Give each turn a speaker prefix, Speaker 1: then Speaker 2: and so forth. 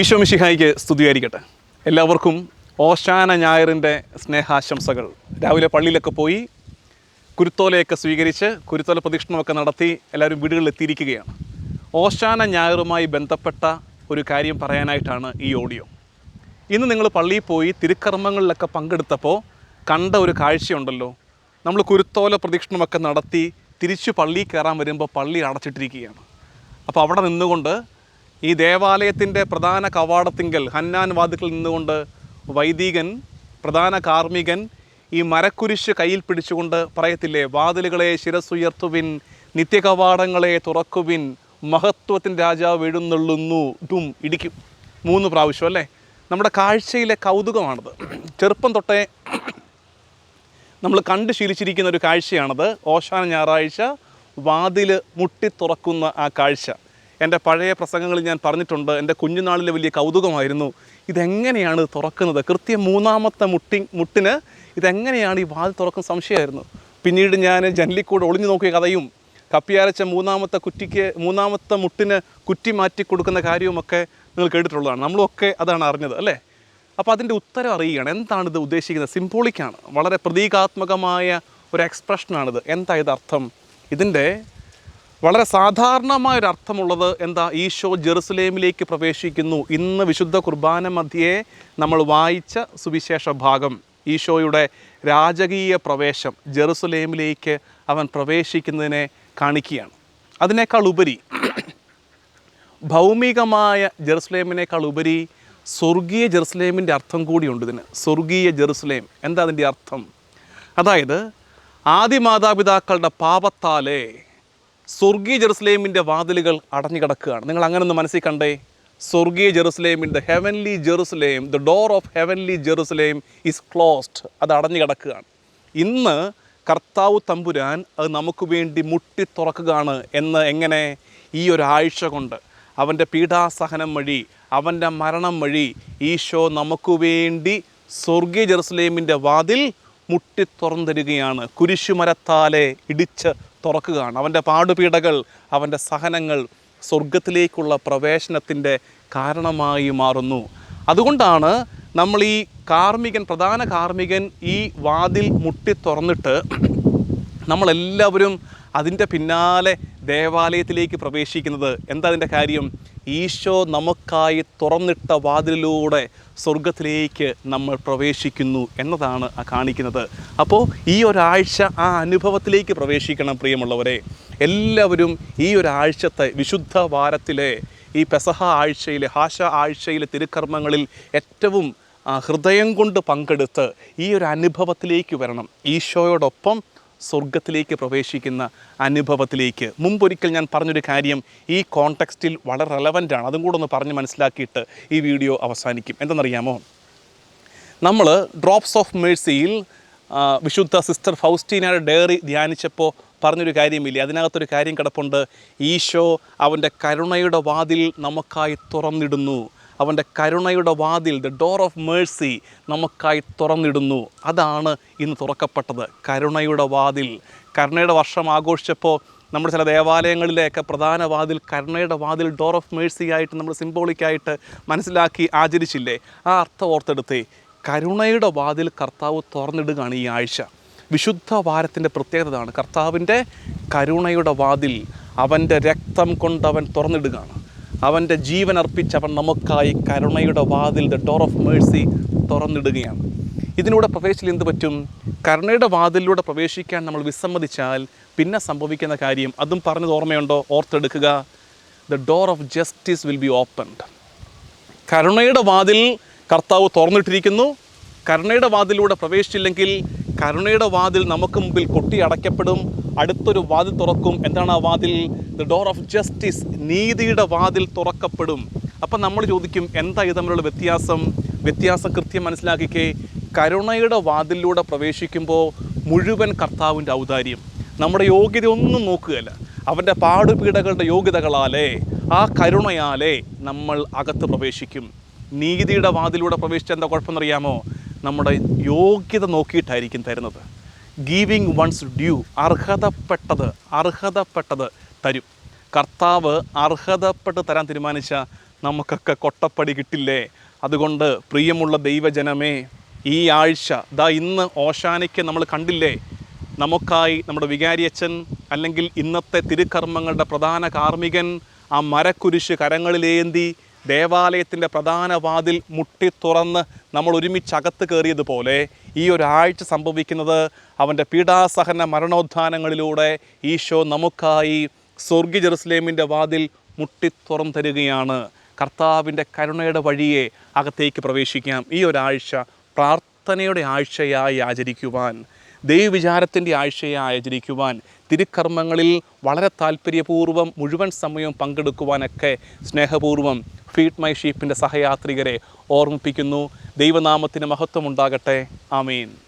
Speaker 1: ഈശോ മിഷിഹായിക്ക് സ്തുതിയായിരിക്കട്ടെ. എല്ലാവർക്കും ഓശാന ഞായറിന്റെ സ്നേഹാശംസകൾ. രാവിലെ പള്ളിയിലൊക്കെ പോയി കുരുത്തോലയൊക്കെ സ്വീകരിച്ച് കുരുത്തോല പ്രദക്ഷിണമൊക്കെ നടത്തി എല്ലാവരും വീടുകളിൽ എത്തിയിരിക്കുകയാണ്. ഓശാന ഞായറുമായി ബന്ധപ്പെട്ട ഒരു കാര്യം പറയാനായിട്ടാണ് ഈ ഓഡിയോ. ഇന്ന് നിങ്ങൾ പള്ളിയിൽ പോയി തിരുക്കർമ്മങ്ങളിലൊക്കെ പങ്കെടുത്തപ്പോൾ കണ്ട ഒരു കാഴ്ചയുണ്ടല്ലോ. നമ്മൾ കുരുത്തോല പ്രദക്ഷിണമൊക്കെ നടത്തി തിരിച്ചു പള്ളിയിൽ കയറാൻ വരുമ്പോൾ പള്ളി അടച്ചിട്ടിരിക്കുകയാണ്. അപ്പോൾ അവിടെ നിന്നുകൊണ്ട് ഈ ദേവാലയത്തിന്റെ പ്രധാന കവാടത്തിങ്കൽ ഹന്നാൻ വാതുക്കൾ നിന്നുകൊണ്ട് വൈദികൻ പ്രധാന കാർമ്മികൻ ഈ മരക്കുരിശ് കയ്യിൽ പിടിച്ചുകൊണ്ട് പറയത്തില്ലേ വാതിലുകളെ ശിരസുയർത്തുവിൻ നിത്യകവാടങ്ങളെ തുറക്കുവിൻ മഹത്വത്തിൻ രാജാവ് എഴുന്നള്ളുന്നു ഡും ഇടിക്കും. മൂന്ന് പ്രാവശ്യം അല്ലേ? നമ്മുടെ കാഴ്ചയിലെ കൗതുകമാണത്. ചെറുപ്പം തൊട്ടേ നമ്മൾ കണ്ട് ശീലിച്ചിരിക്കുന്ന ഒരു കാഴ്ചയാണത്. ഓശാന ഞായറാഴ്ച വാതിൽ മുട്ടി തുറക്കുന്ന ആ കാഴ്ച. എന്റെ പഴയ പ്രസംഗങ്ങളിൽ ഞാൻ പറഞ്ഞിട്ടുണ്ട് എന്റെ കുഞ്ഞുനാളിലെ വലിയ കൗതുകമായിരുന്നു. ഇതെങ്ങനെയാണ് ഇത് തുറക്കുന്നത്? കൃത്യം മൂന്നാമത്തെ മുട്ടി മുട്ടിന് ഇതെങ്ങനെയാണ് ഈ വാതിൽ തുറക്കുന്ന സംശയമായിരുന്നു. പിന്നീട് ഞാൻ ജനലിക്കൂടെ ഒളിഞ്ഞു നോക്കിയ കഥയും കപ്പിയാരച്ച മൂന്നാമത്തെ കുറ്റിക്ക് മൂന്നാമത്തെ മുട്ടിന് കുറ്റി മാറ്റി കൊടുക്കുന്ന കാര്യവുമൊക്കെ നിങ്ങൾ കേട്ടിട്ടുള്ളതാണ്. നമ്മളൊക്കെ അതാണ് അറിഞ്ഞത് അല്ലേ? അപ്പോൾ അതിന്റെ ഉത്തരം അറിയുകയാണ്. എന്താണ് ഇത് ഉദ്ദേശിക്കുന്നത്? സിംബോളിക്കാണ് വളരെ പ്രതീകാത്മകമായ ഒരു എക്സ്പ്രഷനാണിത് എന്താ ഇത് അർത്ഥം? ഇതിന്റെ വളരെ സാധാരണമായ ഒരു അർത്ഥമുള്ളത് എന്താ ഈശോ ജെറുസലേമിലേക്ക് പ്രവേശിക്കുന്നു. ഇന്ന് വിശുദ്ധ കുർബാന മധ്യേ നമ്മൾ വായിച്ച സുവിശേഷ ഭാഗം ഈശോയുടെ രാജകീയ പ്രവേശം ജെറുസലേമിലേക്ക് അവൻ പ്രവേശിക്കുന്നതിനെ കാണിക്കുകയാണ്. അതിനേക്കാൾ ഉപരി ഭൗമികമായ ജെറുസലേമിനേക്കാൾ ഉപരി സ്വർഗീയ ജെറുസലേമിന്റെ അർത്ഥം കൂടിയുണ്ട് ഇതിന്. സ്വർഗീയ ജെറുസലേം എന്താ അതിന്റെ അർത്ഥം? അതായത് ആദിമാതാപിതാക്കളുടെ പാപത്താലേ സ്വർഗീയ ജെറുസലേമിന്റെ വാതിലുകൾ അടഞ്ഞു കിടക്കുകയാണ് നിങ്ങൾ അങ്ങനെ മനസ്സിൽ കണ്ടേ? സ്വർഗീയ ജെറുസലേമിൻ the heavenly Jerusalem the door of heavenly Jerusalem is closed അത് അടഞ്ഞു കിടക്കുകയാണ് ഇന്ന് കർത്താവ് തമ്പുരാൻ അത് നമുക്ക് വേണ്ടി മുട്ടി തുറക്കുകയാണ് എന്ന് എങ്ങനെ? ഈ ഒരാഴ്ച കൊണ്ട്. അവന്റെ പീഡാസഹനം വഴി അവന്റെ മരണം വഴി ഈശോ നമുക്ക് വേണ്ടി സ്വർഗീയ ജെറുസലേമിന്റെ വാതിൽ മുട്ടി തുറന്നിരിക്കുകയാണ് കുരിശുമരത്താലെ ഇടിച്ച് തുറക്കുകയാണ്. അവന്റെ പാടുപീടകൾ അവന്റെ സഹനങ്ങൾ സ്വർഗത്തിലേക്കുള്ള പ്രവേശനത്തിന്റെ കാരണമായി മാറുന്നു. അതുകൊണ്ടാണ് നമ്മൾ ഈ കാർമ്മികൻ പ്രധാന കാർമ്മികൻ ഈ വാതിൽ മുട്ടി തുറന്നിട്ട് നമ്മളെല്ലാവരും അതിന്റെ പിന്നാലെ ദേവാലയത്തിലേക്ക് പ്രവേശിക്കുന്നത്. എന്താ അതിന്റെ കാര്യം? ഈശോ നമുക്കായി തുറന്നിട്ട വാതിലിലൂടെ സ്വർഗത്തിലേക്ക് നമ്മൾ പ്രവേശിക്കുന്നു എന്നതാണ് ആ കാണിക്കുന്നത്. അപ്പോൾ ഈ ഒരാഴ്ച ആ അനുഭവത്തിലേക്ക് പ്രവേശിക്കണം പ്രിയമുള്ളവരെ. എല്ലാവരും ഈ ഒരാഴ്ചത്തെ വിശുദ്ധ വാരത്തിലെ ഈ പെസഹ ആഴ്ചയിലെ ഹാശ ആഴ്ചയിലെ തിരുക്കർമ്മങ്ങളിൽ ഏറ്റവും ഹൃദയം കൊണ്ട് പങ്കെടുത്ത് ഈ ഒരു അനുഭവത്തിലേക്ക് വരണം. ഈശോയോടൊപ്പം സ്വർഗത്തിലേക്ക് പ്രവേശിക്കുന്ന അനുഭവത്തിലേക്ക്. മുമ്പൊരിക്കൽ ഞാൻ പറഞ്ഞൊരു കാര്യം ഈ കോണ്ടെക്സ്റ്റിൽ വളരെ റെലവന്റാണ് അതും കൂടെ ഒന്ന് പറഞ്ഞ് മനസ്സിലാക്കിയിട്ട് ഈ വീഡിയോ അവസാനിക്കും. എന്തെന്നറിയാമോ? നമ്മൾ ഡ്രോപ്സ് ഓഫ് മേഴ്സിയിൽ വിശുദ്ധ സിസ്റ്റർ ഫൗസ്റ്റീനയുടെ ഡയറി ധ്യാനിച്ചപ്പോൾ പറഞ്ഞൊരു കാര്യമില്ലേ? അതിനകത്തൊരു കാര്യം കിടപ്പുണ്ട്. ഈശോ അവന്റെ കരുണയുടെ വാതിൽ നമുക്കായി തുറന്നിടുന്നു. അവന്റെ കരുണയുടെ വാതിൽ ദ ഡോർ ഓഫ് മേഴ്സി നമുക്കായി തുറന്നിടുന്നു. അതാണ് ഇന്ന് തുറക്കപ്പെട്ടത്. കരുണയുടെ വാതിൽ. കരുണയുടെ വർഷം ആഘോഷിച്ചപ്പോൾ നമ്മുടെ ചില ദേവാലയങ്ങളിലെയൊക്കെ പ്രധാന വാതിൽ കരുണയുടെ വാതിൽ ഡോർ ഓഫ് മേഴ്സി ആയിട്ട് നമ്മൾ സിംബോളിക്കായിട്ട് മനസ്സിലാക്കി ആചരിച്ചില്ലേ? ആ അർത്ഥം ഓർത്തെടുത്തേ. കരുണയുടെ വാതിൽ കർത്താവ് തുറന്നിടുകയാണ് ഈ ആഴ്ച. വിശുദ്ധ വാരത്തിന്റെ പ്രത്യേകതയാണ് കർത്താവിന്റെ കരുണയുടെ വാതിൽ അവന്റെ രക്തം കൊണ്ടവൻ തുറന്നിടുകയാണ്. അവന്റെ ജീവൻ അർപ്പിച്ചവൻ നമുക്കായി കരുണയുടെ വാതിൽ ദ ഡോർ ഓഫ് മേഴ്സി തുറന്നിടുകയാണ്. ഇതിലൂടെ പ്രവേശിച്ചാൽ എന്ത് പറ്റും? കരുണയുടെ വാതിലൂടെ പ്രവേശിക്കാൻ നമ്മൾ വിസമ്മതിച്ചാൽ പിന്നെ സംഭവിക്കുന്ന കാര്യം അതും പറഞ്ഞത് ഓർമ്മയുണ്ടോ? ഓർത്തെടുക്കുക. The door of justice will be opened കരുണയുടെ വാതിൽ കർത്താവ് തുറന്നിട്ടിരിക്കുന്നു. കരുണയുടെ വാതിലൂടെ പ്രവേശിച്ചില്ലെങ്കിൽ കരുണയുടെ വാതിൽ നമുക്ക് മുമ്പിൽ കൊട്ടി അടയ്ക്കപ്പെടും. അടുത്തൊരു വാതിൽ തുറക്കും. എന്താണ് ആ വാതിൽ? ദ ഡോർ ഓഫ് ജസ്റ്റിസ് നീതിയുടെ വാതിൽ തുറക്കപ്പെടും. അപ്പം നമ്മൾ ചോദിക്കും എന്താ ഇത് തമ്മിലുള്ള വ്യത്യാസം? വ്യത്യാസം കൃത്യം മനസ്സിലാക്കിക്കേ. കരുണയുടെ വാതിലിലൂടെ പ്രവേശിക്കുമ്പോൾ മുഴുവൻ കർത്താവിന്റെ ഔദാര്യം. നമ്മുടെ യോഗ്യത ഒന്നും നോക്കുകയല്ല. അവന്റെ പാടുപീടകളുടെ യോഗ്യതകളാലേ ആ കരുണയാലേ നമ്മൾ അകത്ത് പ്രവേശിക്കും. നീതിയുടെ വാതിലൂടെ പ്രവേശിച്ച എന്താ കുഴപ്പമെന്നറിയാമോ? നമ്മുടെ യോഗ്യത നോക്കിയിട്ടായിരിക്കും തരുന്നത്. ഗീവിങ് വൺസ് ഡ്യൂ അർഹതപ്പെട്ടത് അർഹതപ്പെട്ടത് തരും. കർത്താവ് അർഹതപ്പെട്ട് തരാൻ തീരുമാനിച്ച നമുക്കൊക്കെ കൊട്ടപ്പടി കിട്ടില്ലേ? അതുകൊണ്ട് പ്രിയമുള്ള ദൈവജനമേ ഈ ആഴ്ച ദാ ഇന്ന് ഓശാനയ്ക്ക് നമ്മൾ കണ്ടില്ലേ? നമുക്കായി നമ്മുടെ വികാരിയച്ഛൻ അല്ലെങ്കിൽ ഇന്നത്തെ തിരുക്കർമ്മങ്ങളുടെ പ്രധാന കാർമ്മികൻ ആ മരക്കുരിശ് കരങ്ങളിലേന്തി ദേവാലയത്തിന്റെ പ്രധാന വാതിൽ മുട്ടി തുറന്ന് നമ്മൾ ഒരുമിച്ച് അകത്ത് കയറിയതുപോലെ ഈ ഒരാഴ്ച സംഭവിക്കുന്നത് അവന്റെ പീഡാസഹന മരണോദ്ധാനങ്ങളിലൂടെ ഈശോ നമുക്കായി സ്വർഗി ജെറുസലേമിന്റെ വാതിൽ മുട്ടി തുറന്നു തരികയാണ് കർത്താവിന്റെ കരുണയുടെ വഴിയെ അകത്തേക്ക് പ്രവേശിക്കാം. ഈ ഒരാഴ്ച പ്രാർത്ഥനയുടെ ആഴ്ചയായി ആചരിക്കുവാൻ ദൈവവിചാരത്തിന്റെ ആഴ്ചയായി ആചരിക്കുവാൻ തിരുക്കർമ്മങ്ങളിൽ വളരെ താല്പര്യപൂർവം മുഴുവൻ സമയവും പങ്കെടുക്കുവാനൊക്കെ സ്നേഹപൂർവം ഫീഡ് മൈ ഷീപ്പിന്റെ സഹയാത്രികരെ ഓർമ്മിപ്പിക്കുന്നു. ദൈവനാമത്തിന് മഹത്വമുണ്ടാകട്ടെ. ആമീൻ.